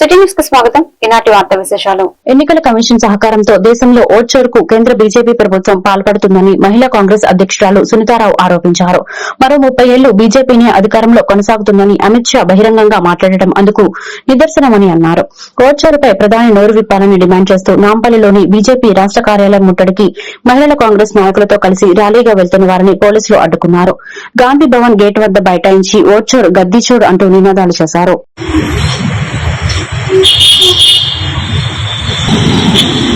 City న్యూస్కు స్వాగతం. ఈనాటి వార్త విశేషాలు. ఎన్నికల కమిషన్ సహకారంతో దేశంలో ఓట్చోరుకు కేంద్ర బీజేపీ ప్రభుత్వం పాల్పడుతుందని మహిళా కాంగ్రెస్ అధ్యక్షురాలు సునీతారావు ఆరోపించారు. మరో ముప్పై ఏళ్ళు బీజేపీని అధికారంలో కొనసాగుతుందని అమిత్ షా బహిరంగంగా మాట్లాడటం అందుకు నిదర్శనమని అన్నారు. ఓట్చోరుపై ప్రధాని నోరు విప్పాలని డిమాండ్ చేస్తూ నాంపల్లిలోని బీజేపీ రాష్ట కార్యాలయం ముట్టడికి మహిళా కాంగ్రెస్ నాయకులతో కలిసి ర్యాలీగా వెళ్తున్న వారిని పోలీసులు అడ్డుకున్నారు. గాంధీ భవన్ గేట్ వద్ద బైఠాయించి ఓట్చోర్ గద్దీచోరు అంటూ నినాదాలు చేశారు. Thank you.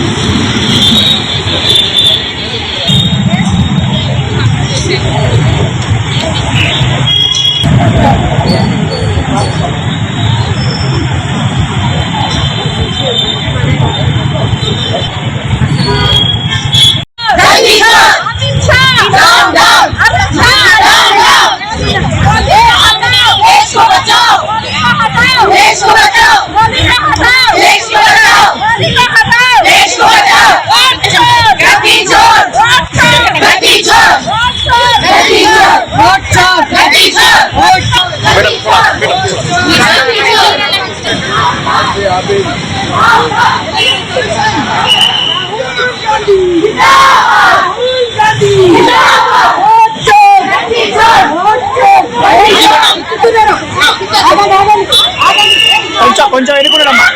కొంచెం కొంచెం ఎన్నుకున్నాడమ్మా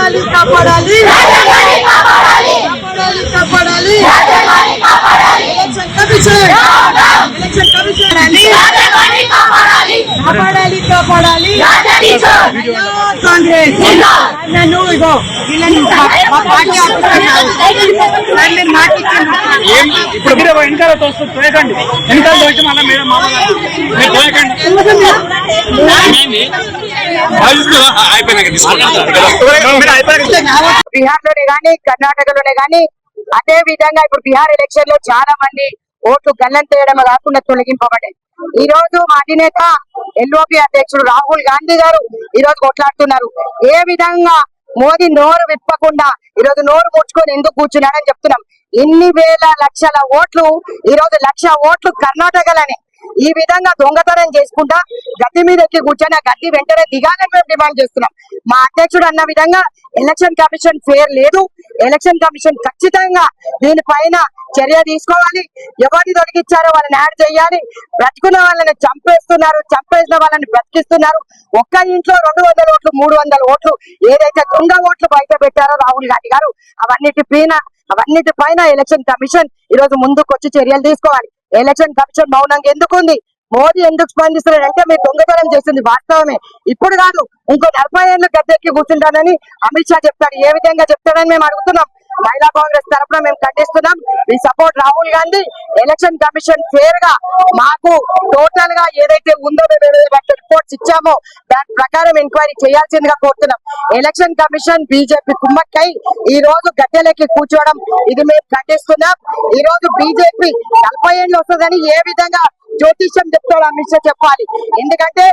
కాదు కాపాడాలి కాపాడాలి కాపాడాలి కాపాడాలి కాంగ్రెస్ నన్ను ఇగో వీళ్ళని మా- పార్టీ ఆఫీసర్. ఏం ఇప్పుడు మీరు వెనకాల తోస్తూ తోయకండి వెనకాల తోచి మళ్ళీ మీరు మీరు తోయకండి గానీ కర్ణాటకలోనే గానీ అదే విధంగా ఇప్పుడు బీహార్ ఎలక్షన్లో చాలా మంది ఓట్లు గల్లం చేయడం కాకుండా తొలగింపబడ్డాయి ఈ రోజు మా అధినేత ఎల్ఓపి అధ్యక్షుడు రాహుల్ గాంధీ గారు ఈ రోజు కొట్లాడుతున్నారు. ఏ విధంగా మోదీ నోరు విప్పకుండా ఈ రోజు నోరు ముడుచుకొని ఎందుకు కూర్చున్నాడని చెప్తున్నాం. ఇన్ని వేల లక్షల ఓట్లు ఈ రోజు లక్ష ఓట్లు కర్ణాటకలోనే. ఈ విధంగా దొంగతనం చేసుకుంటా గడ్డి మీద ఎక్కి కూర్చొని ఆ గడ్డి వెంటనే దిగాలని మేము డిమాండ్ చేస్తున్నాం. మా అధ్యక్షుడు అన్న విధంగా ఎలక్షన్ కమిషన్ ఫేర్ లేదు. ఎలక్షన్ కమిషన్ ఖచ్చితంగా దీనిపైన చర్య తీసుకోవాలి. ఎవరిని తొలగించారో వాళ్ళని యాడ్ చేయాలి. బ్రతుకున్న వాళ్ళని చంపేస్తున్నారు. చంపేసిన వాళ్ళని బ్రతికిస్తున్నారు. ఒక్క ఇంట్లో రెండు వందల ఓట్లు మూడు వందల ఓట్లు ఏదైతే దొంగ ఓట్లు బయట పెట్టారో రాహుల్ గాంధీ గారు అవన్నిటి పైన అవన్నిటి పైన ఎలక్షన్ కమిషన్ ఈ రోజు ముందుకు వచ్చి చర్యలు తీసుకోవాలి. ఎలక్షన్ కమిషన్ మౌనంగా ఎందుకుంది? మోదీ ఎందుకు స్పందిస్తున్నాడంటే మీరు దొంగతనం చేసింది వాస్తవమే. ఇప్పుడు కాదు ఇంకో నలభై ఏళ్ళు గద్దెక్కి కూర్చుంటానని అమిత్ షా చెప్తాడు. ఏ విధంగా చెప్తాడని మేము అడుగుతున్నాం. మహిళా కాంగ్రెస్ తరఫున మేము ఖండిస్తున్నాం. ఈ support Rahul Gandhi election commission ఫేర్గా మాకు టోటల్గా ఏదైతే ఉందో మేము ఏదైతే రిపోర్ట్స్ ఇచ్చామో దాని ప్రకారం ఎంక్వైరీ చేయాల్సిందిగా కోరుతున్నాం. ఎలక్షన్ కమిషన్ బీజేపీ కుమ్మక్కై ఈ రోజు గద్దెలకి కూర్చోవడం ఇది మేము ఖండిస్తున్నాం. ఈ రోజు బీజేపీ నలభై ఏళ్ళు వస్తుందని ఏ విధంగా జ్యోతిష్యం చెప్తాడు అమిత్ షా చెప్పాలి. ఎందుకంటే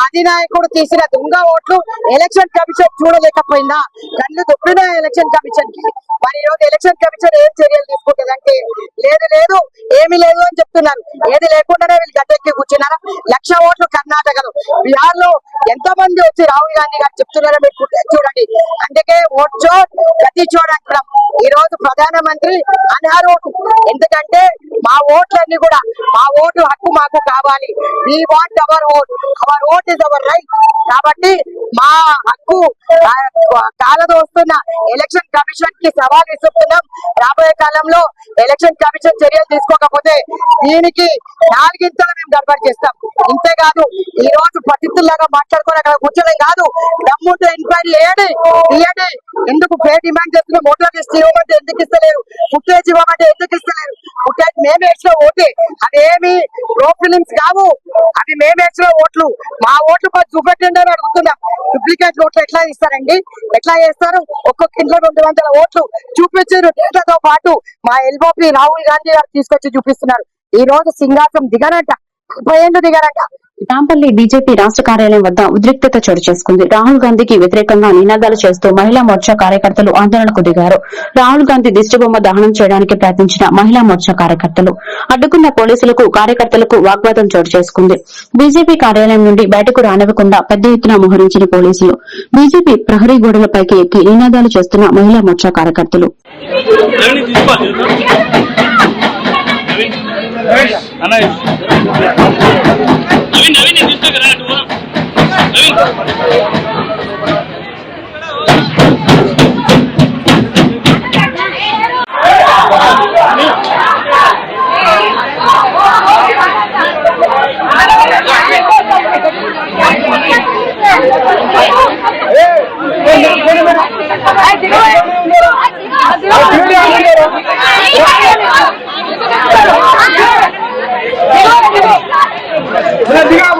అధినాయకుడు తీసిన దొంగ ఓట్లు ఎలక్షన్ కమిషన్ చూడలేకపోయిందా? కళ్ళు దొబ్బిన ఎలక్షన్ కమిషన్కి మరి ఈరోజు ఎలక్షన్ కమిషన్ ఏం చర్యలు తీసుకుంటుందంటే లేదు లేదు ఏమి లేదు అని చెప్తున్నారు. ఏది లేకుండానే వీళ్ళు గద్దెక్కి కూర్చున్నారు? లక్ష ఓట్లు కర్ణాటకలో. బీహార్లో ఎంత మంది వచ్చి రాహుల్ గాంధీ గారు చెప్తున్నారో మీరు చూడండి. అందుకే ఓట్ చోట్ గతి చోట్ అంటున్నాం ఈ రోజు ప్రధానమంత్రి అనర్హుడు ఎందుకంటే మా ఓట్లన్నీ కూడా మా ఓటు హక్కు మాకు కావాలి. We want our vote our vote is our right కాబట్టి మా హక్కు కాలదోస్తున్న వస్తున్న ఎలక్షన్ కమిషన్కి సవాల్ ఇస్తున్నాం. రాబోయే కాలంలో ఎలక్షన్ కమిషన్ చర్యలు తీసుకోకపోతే దీనికి నాలుగింతలు మేము గడబడి చేస్తాం. ఇంతేకాదు ఈ రోజు పద్ధతుల్లాగా మాట్లాడుకోవడం అక్కడ కూర్చోడం కాదు. దమ్ముంటే ఎంక్వైరీ వేయండి తీయండి. ఎందుకు పే డిమాండ్ చేస్తున్న? మోటార్ లిస్ట్ ఇవ్వమంటే ఎందుకు ఇస్తలేరు? ఫుటేజ్ ఇవ్వమంటే ఎందుకు ఇస్తలేరు? ఫుటేజ్ మేము వేసిన ఓటే. అదేమి రో ఫిలిమ్స్ కావు అవి మేము వేసిన ఓట్లు. మా ఓట్లు మాకు చూపెట్టండి అని అడుగుతున్నాం. డూప్లికేట్ ఓట్లు ఎట్లా ఇస్తారండి? ఎట్లా చేస్తారు? ఒక్కొక్క ఇంట్లో రెండు వందల ఓట్లు చూపించారు డేటాతో పాటు. మా ఎల్బోపి రాహుల్ గాంధీ గారు తీసుకొచ్చి చూపిస్తున్నారు. ఈ రోజు సింహాసం దిగనంట. ముప్పై ఏళ్ళు దిగనంట. నాంపల్లి బీజేపీ రాష్ట్ర కార్యాలయం వద్ద ఉద్రిక్తత చోటు చేసుకుంది. రాహుల్ గాంధీకి వ్యతిరేకంగా నినాదాలు చేస్తూ మహిళా మోర్చా కార్యకర్తలు ఆందోళనకు దిగారు. రాహుల్ గాంధీ దిష్టిబొమ్మ దహనం చేయడానికి ప్రయత్నించిన మహిళా మోర్చా కార్యకర్తలు అడ్డుకున్న పోలీసులకు కార్యకర్తలకు వాగ్వాదం చోటు చేసుకుంది. బీజేపీ కార్యాలయం నుండి బయటకు రానివ్వకుండా పెద్ద ఎత్తున మోహరించిన పోలీసులు బీజేపీ ప్రహరీ గోడలపైకి ఎక్కి నినాదాలు చేస్తున్న మహిళా మోర్చా కార్యకర్తలు. అన్న నవీన్ నవీన్ నేను తీసుకో కదా అటు పోదాం.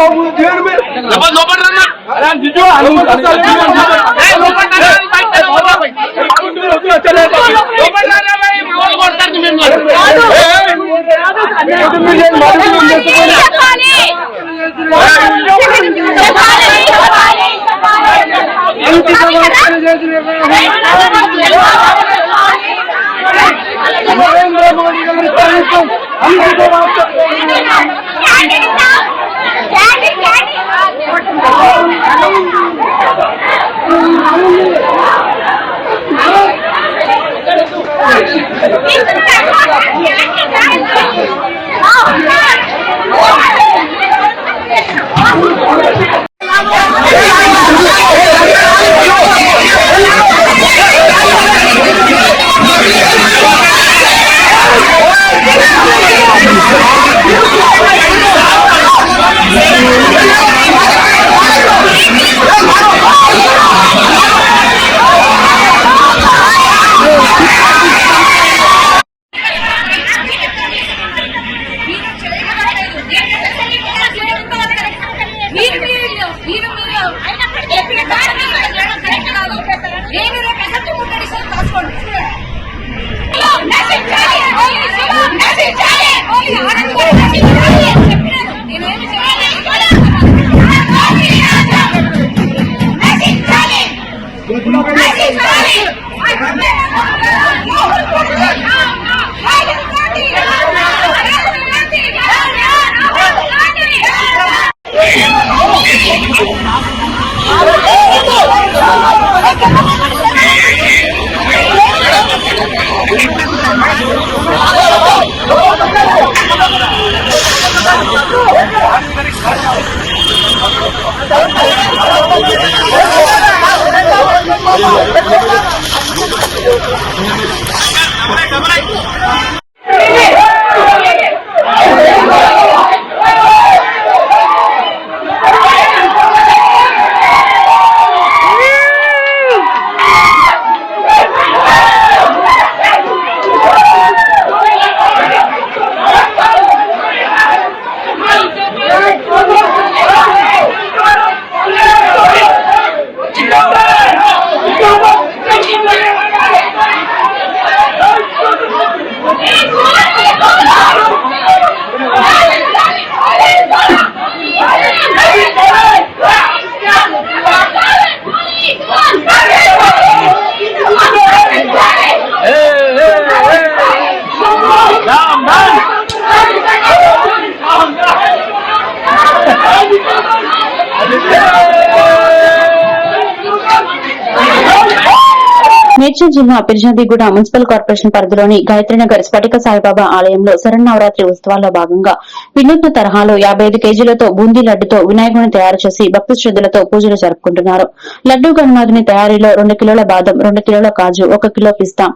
బాబు దేవుడు మీరు లోపల అరే నిజం లోపల మేడ్చల్ జిల్లా పిర్జాదిగూడ మున్సిపల్ కార్పొరేషన్ పరిధిలోని గాయత్రీనగర్ స్ఫటిక సాయిబాబా ఆలయంలో శరన్నవరాత్రి ఉత్సవాల్లో భాగంగా వినూత్న తరహాలో యాబై ఐదు కేజీలతో బూందీ లడ్డుతో వినాయకుడిని తయారు చేసి భక్తి శ్రద్దలతో పూజలు జరుపుకుంటున్నారు. లడ్డు గణనాథుని తయారీలో రెండు కిలోల బాదం రెండు కిలోల కాజు ఒక కిలో పిస్తా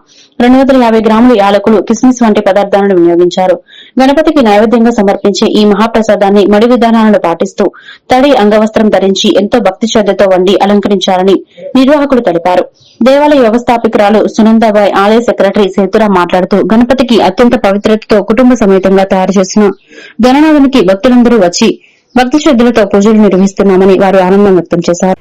రెండు వందల యాభై గ్రాముల యాలకులు కిస్మిస్ వంటి పదార్థాలను వినియోగించారు. గణపతికి నైవేద్యంగా సమర్పించే ఈ మహాప్రసాదాన్ని మడి విధానాలను పాటిస్తూ తడి అంగవస్త్రం ధరించి ఎంతో భక్తి శ్రద్దతో వండి అలంకరించారని నిర్వాహకులు తెలిపారు. దేవాలయ వ్యవస్థాపకురాలు సునందాబాయ్ ఆలయ సెక్రటరీ సేతురా మాట్లాడుతూ గణపతికి అత్యంత పవిత్రతతో కుటుంబ సమేతంగా తయారు చేసిన గణనాథునికి భక్తులందరూ వచ్చి భక్తి శ్రద్దలతో పూజలు నిర్వహిస్తున్నామని వారు ఆనందం వ్యక్తం చేశారు.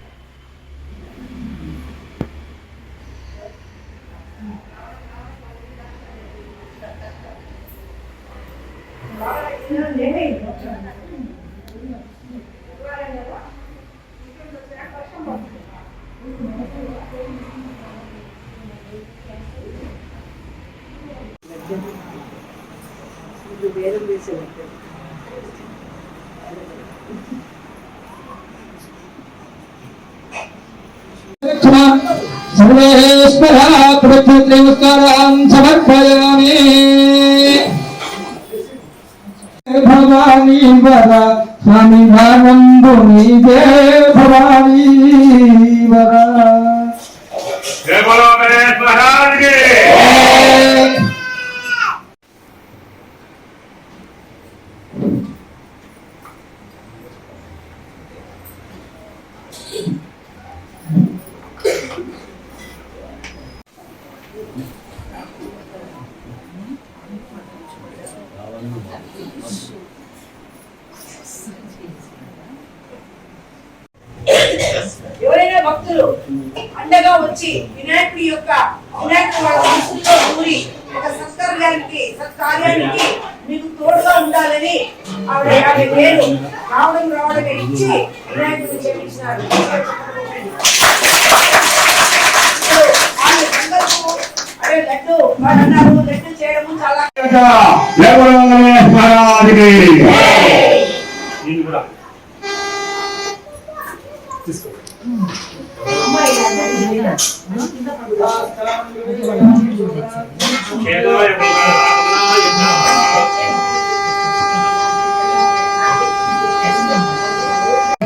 सर्वेश्वरा पृथ्वीनमस्कारान् समर्पयामि भवानी वर स्वामी భవానీవర స్వామి ధ్యానంబు నీదే భవానీవరా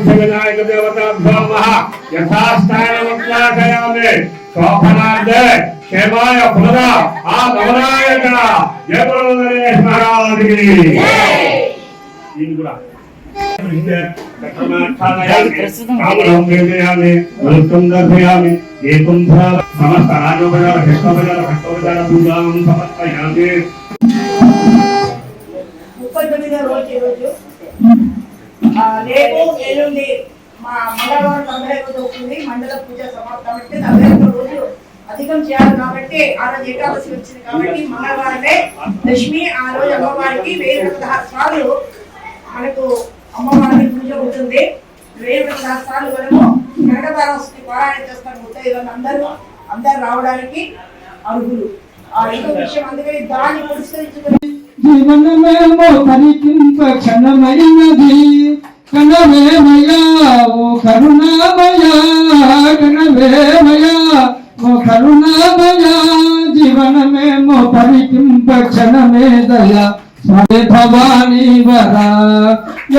వినాయక నమః యథాస్థానముద్రాకయామి శోభనార్థే క్షేమాయ పునర? ఆ గమనాయక జయ బలో గణేష్ మహారాజుకి. ఇది కూడా. కామరం వేదయామి వృత్తం దర్శయామి ఏకం సమస్త రాజోపచార కృష్ణోపచార భక్తోపచార పూజాం సమర్పయామి ముప్పై తొమ్మిదో రోజు ఈ రోజు ఆ, రేపు ఎల్లుండి మా మంగళవారం నలభై రోజు అవుతుంది మండల పూజ సమాప్తం రోజు అధికం చేయాలి కాబట్టి ఆ రోజు ఏకాదశి వచ్చింది కాబట్టి మంగళవారమే లక్ష్మి ఆ రోజు అమ్మవారికి వెయ్యి పదహారు సార్లు మనకు అమ్మవారికి పూజ ఉంటుంది వెయ్యి పదహారు సార్లు మనము కనకదారస్కి పారాయణ చేస్తాను ముత్తైదులు అందరూ అందరు రావడానికి అర్హులు. ఆ ఇంకో విషయం అందుకని దాన్ని పురస్కరించుకుని జీవనమేమో పరికింప క్షణమైనది కనవేమయా ఓ కరుణామయా కనవేమయా భవానీ వరా.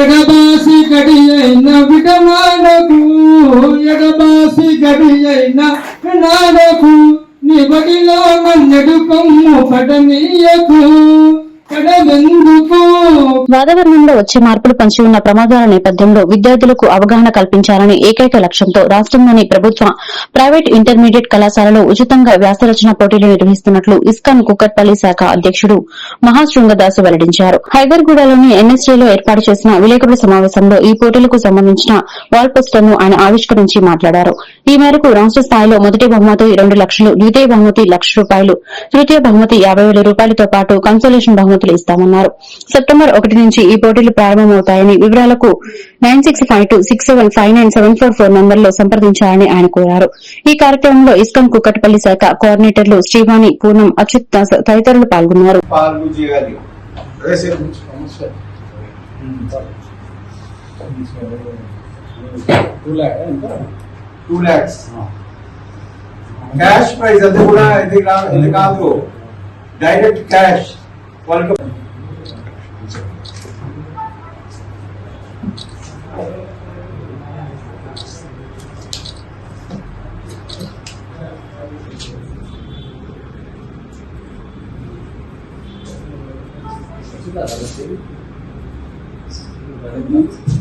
ఎడబాసి కడియైన విటమా వచ్చే మార్పులు పంచి ఉన్న ప్రమాదాల నేపథ్యంలో విద్యార్థులకు అవగాహన కల్పించాలని ఏకైక లక్ష్యంతో రాష్ట్రంలోని ప్రభుత్వ ప్రైవేట్ ఇంటర్మీడియట్ కళాశాలలో ఉచితంగా వ్యాసరచన పోటీలు నిర్వహిస్తున్నట్లు ఇస్కాన్ కుక్కట్పల్లి శాఖ అధ్యక్షుడు మహాశృంగదాసు వెల్లడించారు. హైదర్గూడలోని ఎన్ఎస్టీలో ఏర్పాటు చేసిన విలేకరుల సమావేశంలో ఈ పోటీలకు సంబంధించిన వాల్ పోస్టర్ను ఆయన ఆవిష్కరించి మాట్లాడారు. ఈ మేరకు రాష్ట్ర స్థాయిలో మొదటి బహుమతి రెండు లక్షలు ద్వితీయ బహుమతి లక్ష రూపాయలు తృతీయ బహుమతి యాభై వేల రూపాయలతో పాటు కన్సోలేషన్ బహుమతులు ఇస్తామన్నారు. సెప్టెంబర్ ఒకటి నుంచి ఈ పోటీలు ప్రారంభమవుతాయని వివరాలకు nine six five two six seven five nine seven four four నంబర్లో సంప్రదించాలని ఆయన కోరారు. ఈ కార్యక్రమంలో ఇస్కాన్ కుక్కటపల్లి శాఖ కోఆర్డినేటర్లు శ్రీవాణి పూనం అచ్యుత్ దాస్ తదితరులు పాల్గొన్నారు. టూ ల్యాక్స్ క్యాష్ అది కూడా ఇది కాదు. డైరెక్ట్ క్యాష్ వాళ్ళకి Gracias.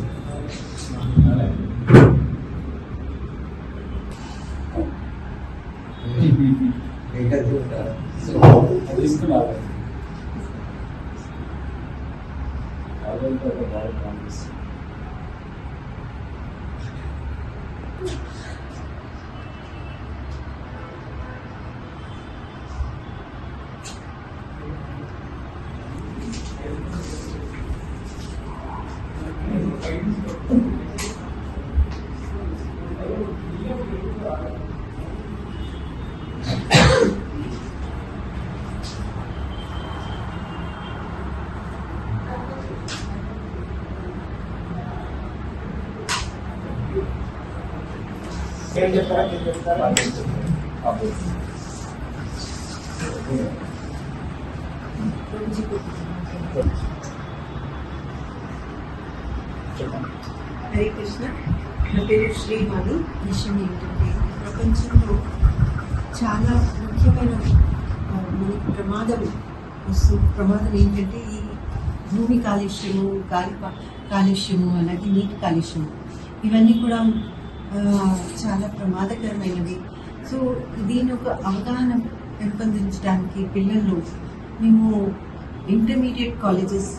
హరే కృష్ణ. నా పేరు శ్రీవాణి విషయం ఏంటంటే ప్రపంచంలో చాలా ముఖ్యమైన మనకి ప్రమాదం వస్తు ప్రమాదం ఏంటంటే ఈ భూమి కాలుష్యము గాలి కాలుష్యము అలాగే నీటి కాలుష్యము. ఇవన్నీ కూడా చాలా ప్రమాదకరమైనవి. సో దీని ఒక అవగాహన పెంపొందించడానికి పిల్లలు మేము ఇంటర్మీడియట్ కాలేజెస్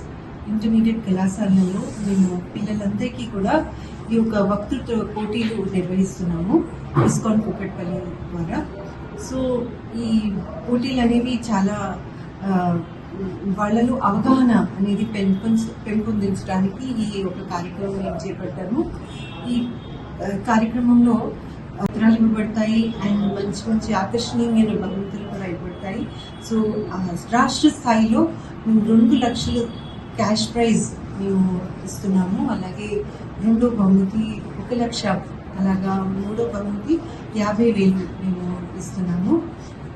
ఇంటర్మీడియట్ కళాశాలలో మేము పిల్లలందరికీ కూడా ఈ యొక్క వక్తృత్వ పోటీలు నిర్వహిస్తున్నాము ఇస్కాన్ కుక్కట్పల్లి ద్వారా. సో ఈ పోటీలు అనేవి చాలా వాళ్ళలో అవగాహన అనేది పెంపొంచ పెంపొందించడానికి ఈ ఒక కార్యక్రమం నేను చేపట్టాను ఈ కార్యక్రమంలో పత్రాలు ఇవ్వబడతాయి. అండ్ మంచి మంచి ఆకర్షణీయమైన భగవంతులు కూడా ఇవ్వబడతాయి. సో రాష్ట్ర స్థాయిలో మేము రెండు లక్షలు క్యాష్ ప్రైజ్ మేము ఇస్తున్నాము. అలాగే రెండో బహుమతి ఒక లక్ష అలాగా మూడో బహుమతి యాభై వేలు మేము ఇస్తున్నాము.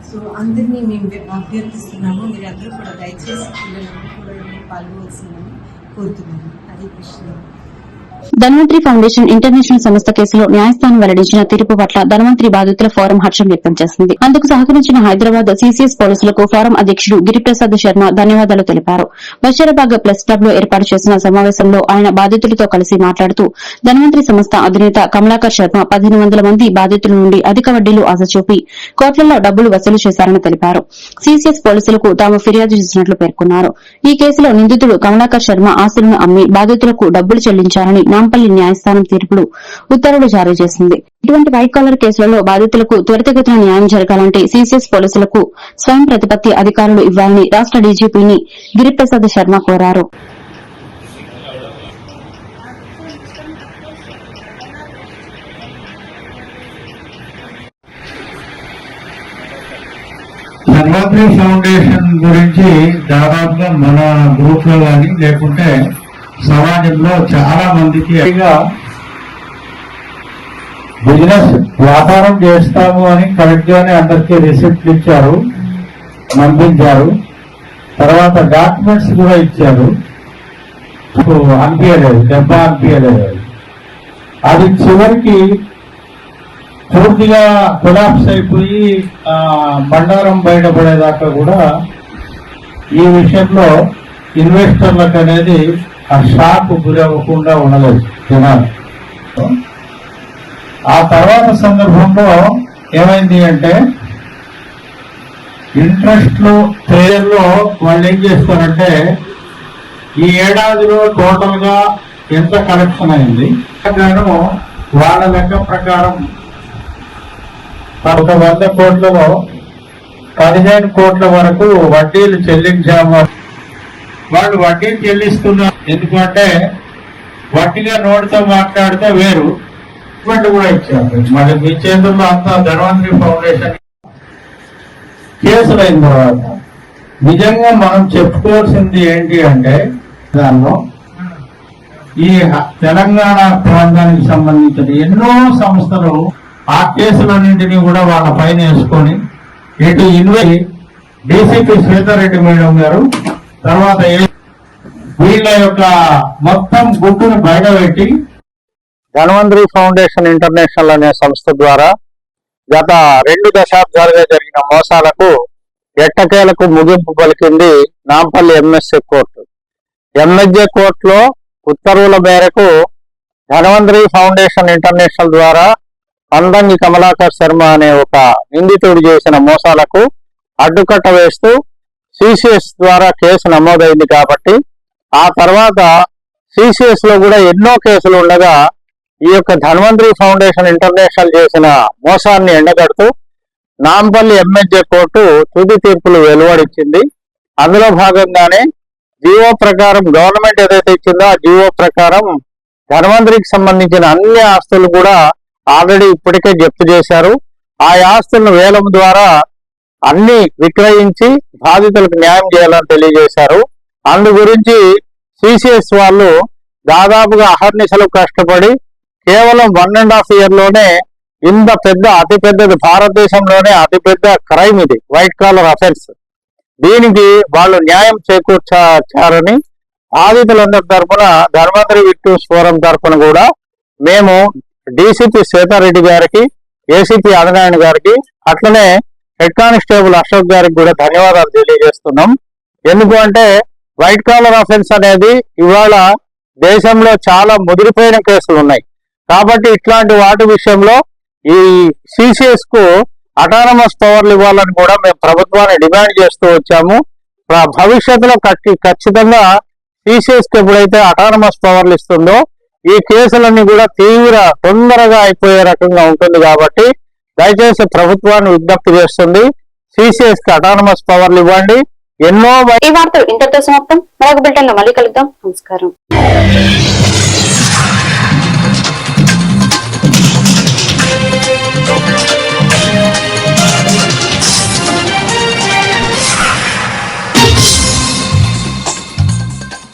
సో అందరినీ మేము అభ్యర్థిస్తున్నాము. మీరు అందరూ కూడా దయచేసి పిల్లలందరూ కూడా పాల్గొవలసిందని కోరుతున్నాను. హరే కృష్ణ. ధన్వంతరి ఫౌండేషన్ ఇంటర్నేషనల్ సంస్థ కేసులో న్యాయస్థానం వెల్లడించిన తీర్పు పట్ల ధన్వంతరి బాధితుల ఫోరం హర్షం వ్యక్తం చేసింది. అందుకు సహకరించిన హైదరాబాద్ సీసీఎస్ పోలీసులకు ఫోరం అధ్యక్షుడు గిరిప్రసాద్ శర్మ ధన్యవాదాలు తెలిపారు. బషీరాబాగ్ ప్రెస్ క్లబ్లో ఏర్పాటు చేసిన సమావేశంలో ఆయన బాధితులతో కలిసి మాట్లాడుతూ ధన్వంతరి సంస్థ అధినేత కమలాకర్ శర్మ పదిహేను వందల మంది బాధితుల నుండి అధిక వడ్డీలు ఆశ చూపి కోట్లలో డబ్బులు వసూలు చేశారని తెలిపారు. సీసీఎస్ పోలీసులకు తాము ఫిర్యాదు చేసినట్లు పేర్కొన్నారు. ఈ కేసులో నిందితుడు కమలాకర్ శర్మ ఆస్తులను అమ్మి బాధితులకు డబ్బులు చెల్లించారని నాంపల్లి న్యాయస్థానం తీర్పులు ఉత్తర్వులు జారీ చేసింది. ఇటువంటి వైట్ కాలర్ కేసులలో బాధితులకు త్వరితగతిన న్యాయం జరగాలంటే సీసీఎస్ పోలీసులకు స్వయం ప్రతిపత్తి అధికారులు ఇవ్వాలని రాష్ట డీజీపీని గిరిప్రసాద్ శర్మ కోరారు. ఫౌండేషన్ గురించి దాదాపుగా మన గ్రూప్లో కానీ లేకుంటే సమాజంలో చాలా మందికి బిజినెస్ వ్యాపారం చేస్తాము అని కరెక్ట్ గానే అందరికీ రిసిప్ట్లు ఇచ్చారు పంపించారు. తర్వాత డాక్యుమెంట్స్ కూడా ఇచ్చారు. సో అనిపించలేదు దెబ్బ అనిపించలేదు. అది చివరికి పూర్తిగా కొలాప్స్ అయిపోయి బండారం బయటపడేదాకా కూడా ఈ విషయంలో ఇన్వెస్టర్లకు అనేది ఆ షాక్ గురవ్వకుండా ఉండలేదు జనాలు. ఆ తర్వాత సందర్భంలో ఏమైంది అంటే ఇంట్రెస్ట్లు ప్రేయర్లో వాళ్ళు ఏం చేస్తారంటే ఈ ఏడాదిలో టోటల్గా ఎంత కలెక్షన్ అయింది? గాను వాళ్ళ లెక్క ప్రకారం ఒక వంద కోట్లలో పదిహేను కోట్ల వరకు వడ్డీలు చెల్లించాము. వాళ్ళు వడ్డీ చెల్లిస్తున్నారు. ఎందుకంటే వడ్డీగా నోటితో మాట్లాడితే వేరు. ఇటువంటి కూడా ఇచ్చారు. మరి మీ చేతుల్లో అంతా ధన్వంతరి ఫౌండేషన్ కేసులు అయిన తర్వాత నిజంగా మనం చెప్పుకోవాల్సింది ఏంటి అంటే దానిలో ఈ తెలంగాణ ప్రాంతానికి సంబంధించిన ఎన్నో సంస్థలు ఆ కేసులన్నింటినీ కూడా వాళ్ళ పైన వేసుకొని ఇటు ఇన్వై డీసీపీ శ్వేతారెడ్డి మేడం గారు తర్వాత వీళ్ళ యొక్క మొత్తం గుట్టును బయటపెట్టి ధన్వంతరి ఫౌండేషన్ ఇంటర్నేషనల్ అనే సంస్థ ద్వారా గత రెండు దశాబ్దాలుగా జరిగిన మోసాలకు ఎట్టకేలకు ముగింపు పలికింది నాంపల్లి ఎంఎస్ఏ కోర్టు. ఎంఎస్ఏ కోర్టులో ఉత్తర్వుల మేరకు ధన్వంతరి ఫౌండేషన్ ఇంటర్నేషనల్ ద్వారా అందంగి కమలాకర్ శర్మ అనే ఒక నిందితుడు చేసిన మోసాలకు అడ్డుకట్ట వేస్తూ సిసిఎస్ ద్వారా కేసు నమోదైంది కాబట్టి ఆ తర్వాత సిసిఎస్లో కూడా ఎన్నో కేసులు ఉండగా ఈ యొక్క ధన్వంతరి ఫౌండేషన్ ఇంటర్నేషనల్ చేసిన మోసాన్ని ఎండగడుతూ నాంపల్లి ఎంఎస్జే కోర్టు తుది తీర్పులు వెలువడించింది. అందులో భాగంగానే జీవో ప్రకారం గవర్నమెంట్ ఏదైతే ఇచ్చిందో ఆ జీవో ప్రకారం ధన్వంతరికి సంబంధించిన అన్ని ఆస్తులు కూడా ఆల్రెడీ ఇప్పటికే జప్తు చేశారు. ఆ ఆస్తులను వేలం ద్వారా అన్ని విక్రయించి బాధితులకు న్యాయం చేయాలని తెలియజేశారు. అందు గురించి సిసిఎస్ వాళ్ళు దాదాపుగా అహర్నిశలు కష్టపడి కేవలం వన్ అండ్ హాఫ్ ఇయర్లోనే ఇంత పెద్ద అతిపెద్దది భారతదేశంలోనే అతిపెద్ద క్రైమ్ ఇది వైట్ కాలర్ అఫెన్స్. దీనికి వాళ్ళు న్యాయం చేకూర్చారని బాధితులందరి తరఫున ధర్మంతరి విక్టూస్ ఫోరం తరఫున కూడా మేము డీసీపీ శ్వేతారెడ్డి గారికి ఏసీపీ ఆదినారాయణ గారికి అట్లనే హెడ్ కానిస్టేబుల్ అశోక్ గారికి కూడా ధన్యవాదాలు తెలియజేస్తున్నాం. ఎందుకు అంటే వైట్ కాలర్ అఫెన్స్ అనేది ఇవాళ దేశంలో చాలా ముదిరిపోయిన కేసులు ఉన్నాయి. కాబట్టి ఇట్లాంటి వాటి విషయంలో ఈ సిసిఎస్కు అటానమస్ పవర్లు ఇవ్వాలని కూడా మేము ప్రభుత్వాన్ని డిమాండ్ చేస్తూ వచ్చాము. భవిష్యత్తులో ఖచ్చితంగా సిసిఎస్కి ఎప్పుడైతే అటానమస్ పవర్లు ఇస్తుందో ఈ కేసులన్నీ కూడా తీవ్ర తొందరగా అయిపోయే రకంగా ఉంటుంది కాబట్టి దయచేసి ప్రభుత్వాన్ని విజ్ఞప్తి చేస్తుంది. సిసిఎస్కి అటానమస్ పవర్లు ఇవ్వండి. ఎన్నో ఈ వార్తలు ఇంతటితో సమాప్తం. మరొక బిల్టన్లో మళ్ళీ కలుద్దాం. నమస్కారం.